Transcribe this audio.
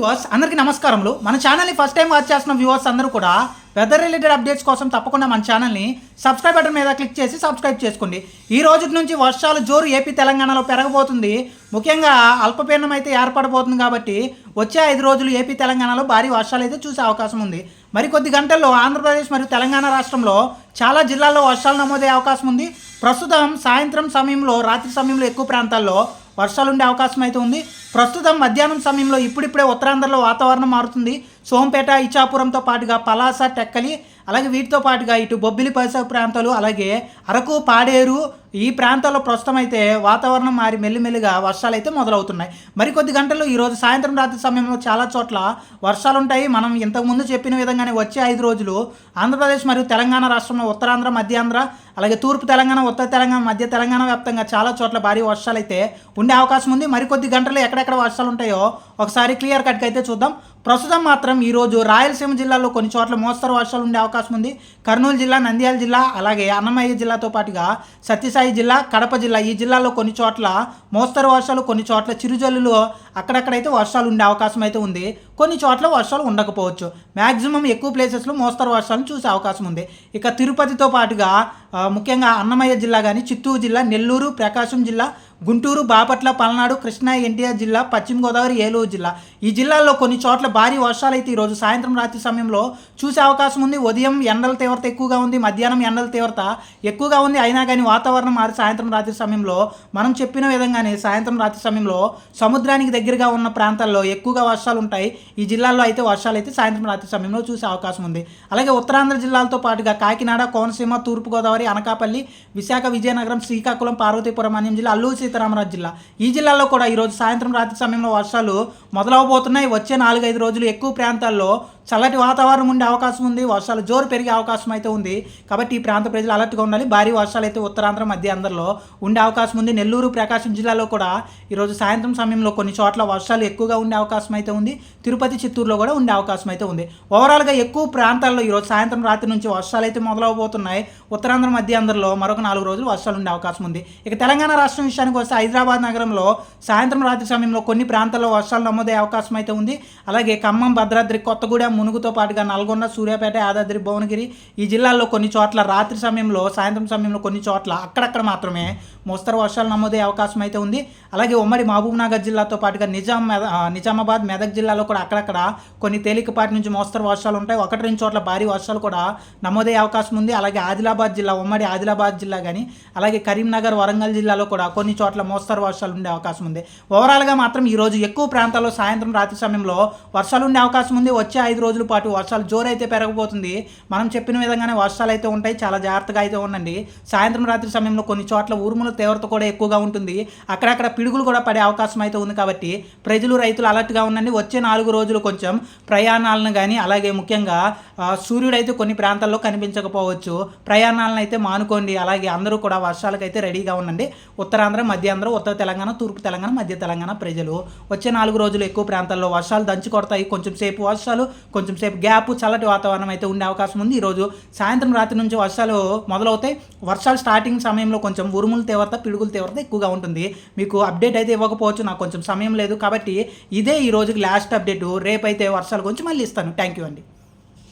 Viewers అందరికీ నమస్కారములు. మన ఛానల్ని ఫస్ట్ టైం వాచ్ చేస్తున్న వ్యూవర్స్ అందరూ కూడా వెదర్ రిలేటెడ్ అప్డేట్స్ కోసం తప్పకుండా మన ఛానల్ని సబ్స్క్రైబ్ బటన్ మీద క్లిక్ చేసి సబ్స్క్రైబ్ చేసుకోండి. ఈ రోజు నుంచి వర్షాలు జోరు ఏపీ తెలంగాణలో పెరగబోతుంది. ముఖ్యంగా అల్పపీడనం అయితే ఏర్పడబోతుంది కాబట్టి వచ్చే ఐదు రోజులు ఏపీ తెలంగాణలో భారీ వర్షాలు అయితే చూసే అవకాశం ఉంది. మరికొద్ది గంటల్లో ఆంధ్రప్రదేశ్ మరియు తెలంగాణ రాష్ట్రంలో చాలా జిల్లాల్లో వర్షాలు నమోదయ్యే అవకాశం ఉంది. ప్రస్తుతం సాయంత్రం సమయంలో రాత్రి సమయంలో ఎక్కువ ప్రాంతాల్లో వర్షాలు ఉండే అవకాశం అయితే ఉంది. ప్రస్తుతం మధ్యాహ్నం సమయంలో ఇప్పుడిప్పుడే ఉత్తరాంధ్రలో వాతావరణం మారుతుంది. సోంపేట ఇచ్చాపురంతో పాటుగా పలాస టెక్కలి అలాగే వీటితో పాటుగా ఇటు బొబ్బిలి పరిసర ప్రాంతాలు అలాగే అరకు పాడేరు ఈ ప్రాంతాల్లో ప్రస్తుతం అయితే వాతావరణం మారి మెల్లిమెల్లిగా వర్షాలు అయితే మొదలవుతున్నాయి మరికొద్ది గంటల్లో ఈరోజు సాయంత్రం రాత్రి సమయంలో చాలా చోట్ల వర్షాలు ఉంటాయి మనం ఇంతకుముందు చెప్పిన విధంగానే వచ్చే ఐదు రోజులు ఆంధ్రప్రదేశ్ మరియు తెలంగాణ రాష్ట్రంలో ఉత్తరాంధ్ర మధ్యాంధ్ర అలాగే తూర్పు తెలంగాణ ఉత్తర తెలంగాణ మధ్య తెలంగాణ వ్యాప్తంగా చాలా చోట్ల భారీ వర్షాలు అయితే ఉండే అవకాశం ఉంది. మరికొద్ది గంటలు ఎక్కడెక్కడ వర్షాలు ఉంటాయో ఒకసారి క్లియర్ కట్గా అయితే చూద్దాం. ప్రస్తుతం మాత్రం ఈరోజు రాయలసీమ జిల్లాలో కొన్ని చోట్ల మోస్తరు వర్షాలు ఉండే అవకాశం ఉంది. కర్నూలు జిల్లా నంద్యాల జిల్లా అలాగే అన్నమయ్య జిల్లాతో పాటుగా సత్యసాయి జిల్లా కడప జిల్లా ఈ జిల్లాలో కొన్ని చోట్ల మోస్తరు వర్షాలు కొన్ని చోట్ల చిరుజల్లులు అక్కడక్కడైతే వర్షాలు ఉండే అవకాశం అయితే ఉంది. కొన్ని చోట్ల వర్షాలు ఉండకపోవచ్చు. మ్యాక్సిమం ఎక్కువ ప్లేసెస్లో మోస్తరు వర్షాలను చూసే అవకాశం ఉంది. ఇక తిరుపతితో పాటుగా ముఖ్యంగా అన్నమయ్య జిల్లా కానీ చిత్తూరు జిల్లా నెల్లూరు ప్రకాశం జిల్లా గుంటూరు బాపట్ల పల్నాడు కృష్ణా ఎన్టీఆర్ జిల్లా పశ్చిమ గోదావరి ఏలూరు జిల్లా. ఈ జిల్లాల్లో కొన్ని చోట్ల భారీ వర్షాలు అయితే ఈరోజు సాయంత్రం రాత్రి సమయంలో చూసే అవకాశం ఉంది. ఉదయం ఎండల తీవ్రత ఎక్కువగా ఉంది మధ్యాహ్నం ఎండల తీవ్రత ఎక్కువగా ఉంది. అయినా కానీ వాతావరణం మారి సాయంత్రం రాత్రి సమయంలో మనం చెప్పిన విధంగానే సాయంత్రం రాత్రి సమయంలో సముద్రానికి దగ్గరగా ఉన్న ప్రాంతాల్లో ఎక్కువగా వర్షాలు ఉంటాయి. ఈ జిల్లాల్లో అయితే వర్షాలు అయితే సాయంత్రం రాత్రి సమయంలో చూసే అవకాశం ఉంది. అలాగే ఉత్తరాంధ్ర జిల్లాలతో పాటుగా కాకినాడ కోనసీమ తూర్పుగోదావరి అనకాపల్లి విశాఖ విజయనగరం శ్రీకాకుళం పార్వతీపురం అనే జిల్లా అల్లూరు సీతారామరాజు జిల్లా. ఈ జిల్లాలో కూడా ఈరోజు సాయంత్రం రాత్రి సమయంలో వర్షాలు మొదలవబోతున్నాయి. వచ్చే నాలుగైదు రోజులు ఎక్కువ ప్రాంతాల్లో చల్లటి వాతావరణం ఉండే అవకాశం ఉంది వర్షాలు జోరు పెరిగే అవకాశం అయితే ఉంది. కాబట్టి ఈ ప్రాంత ప్రజలు అలర్ట్గా ఉండాలి. భారీ వర్షాలు అయితే ఉత్తరాంధ్ర మధ్య అందరిలో ఉండే అవకాశం ఉంది. నెల్లూరు ప్రకాశం జిల్లాలో కూడా ఈరోజు సాయంత్రం సమయంలో కొన్ని చోట్ల వర్షాలు ఎక్కువగా ఉండే అవకాశం అయితే ఉంది. తిరుపతి చిత్తూరులో కూడా ఉండే అవకాశం అయితే ఉంది. ఓవరాల్గా ఎక్కువ ప్రాంతాల్లో ఈరోజు సాయంత్రం రాత్రి నుంచి వర్షాలు అయితే మొదలవబోతున్నాయి. ఉత్తరాంధ్ర మధ్య అందరిలో మరొక నాలుగు రోజులు వర్షాలు ఉండే అవకాశం ఉంది. ఇక తెలంగాణ రాష్ట్రం విషయానికి వస్తే హైదరాబాద్ నగరంలో సాయంత్రం రాత్రి సమయంలో కొన్ని ప్రాంతాల్లో వర్షాలు నమోదయ్యే అవకాశం అయితే ఉంది. అలాగే ఖమ్మం భద్రాద్రి కొత్తగూడెం మునుగుతో పాటుగా నల్గొండ సూర్యాపేట యాదాద్రి భువనగిరి ఈ జిల్లాల్లో కొన్ని చోట్ల రాత్రి సమయంలో సాయంత్రం సమయంలో కొన్ని చోట్ల అక్కడక్కడ మాత్రమే మోస్తరు వర్షాలు నమోదయ్యే అవకాశం అయితే ఉంది. అలాగే ఉమ్మడి మహబూబ్ నగర్ జిల్లాతో పాటుగా నిజాం మెద- నిజామాబాద్ మెదక్ జిల్లాలో కూడా అక్కడక్కడ కొన్ని తేలికపాటి నుంచి మోస్తరు వర్షాలు ఉంటాయి. ఒకటి రెండు చోట్ల భారీ వర్షాలు కూడా నమోదయ్యే అవకాశం ఉంది. అలాగే ఆదిలాబాద్ జిల్లా ఉమ్మడి ఆదిలాబాద్ జిల్లా కానీ అలాగే కరీంనగర్ వరంగల్ జిల్లాలో కూడా కొన్ని చోట్ల మోస్తరు వర్షాలు ఉండే అవకాశం ఉంది. ఓవరాల్గా మాత్రం ఈరోజు ఎక్కువ ప్రాంతాల్లో సాయంత్రం రాత్రి సమయంలో వర్షాలు ఉండే అవకాశం ఉంది. వచ్చే ఐదు రోజుల పాటు వర్షాలు జోరైతే పెరగబోతుంది. మనం చెప్పిన విధంగానే వర్షాలు అయితే ఉంటాయి. చాలా జాగ్రత్తగా అయితే ఉండండి. సాయంత్రం రాత్రి సమయంలో కొన్ని చోట్ల ఉరుముల తీవ్రత కూడా ఎక్కువగా ఉంటుంది. అక్కడక్కడ పిడుగులు కూడా పడే అవకాశం అయితే ఉంది కాబట్టి ప్రజలు రైతులు అలర్ట్గా ఉండండి. వచ్చే నాలుగు రోజులు కొంచెం ప్రయాణాలను కానీ అలాగే ముఖ్యంగా సూర్యుడు అయితే కొన్ని ప్రాంతాల్లో కనిపించకపోవచ్చు. ప్రయాణాలను అయితే మానుకోండి. అలాగే అందరూ కూడా వర్షాలకైతే రెడీగా ఉండండి. ఉత్తరాంధ్ర మధ్యాంధ్ర ఉత్తర తెలంగాణ తూర్పు తెలంగాణ మధ్య తెలంగాణ ప్రజలు. వచ్చే నాలుగు రోజులు ఎక్కువ ప్రాంతాల్లో వర్షాలు దంచి కొడతాయి. కొంచెం సేపు వర్షాలు కొంచెం సేపు గ్యాప్ చల్లటి వాతావరణం అయితే ఉండే అవకాశం ఉంది. ఈరోజు సాయంత్రం రాత్రి నుంచి వర్షాలు మొదలవుతాయి. వర్షాలు స్టార్టింగ్ సమయంలో కొంచెం ఉరుముల తీవ్రత పిడుగుల తీవ్రత ఎక్కువగా ఉంటుంది. మీకు అప్డేట్ అయితే ఇవ్వకపోవచ్చు నాకు కొంచెం సమయం లేదు. కాబట్టి ఇదే ఈ రోజుకి లాస్ట్ అప్డేట్ రేపైతే వర్షాలు గురించి మళ్ళీ ఇస్తాను. థ్యాంక్ యూ అండి.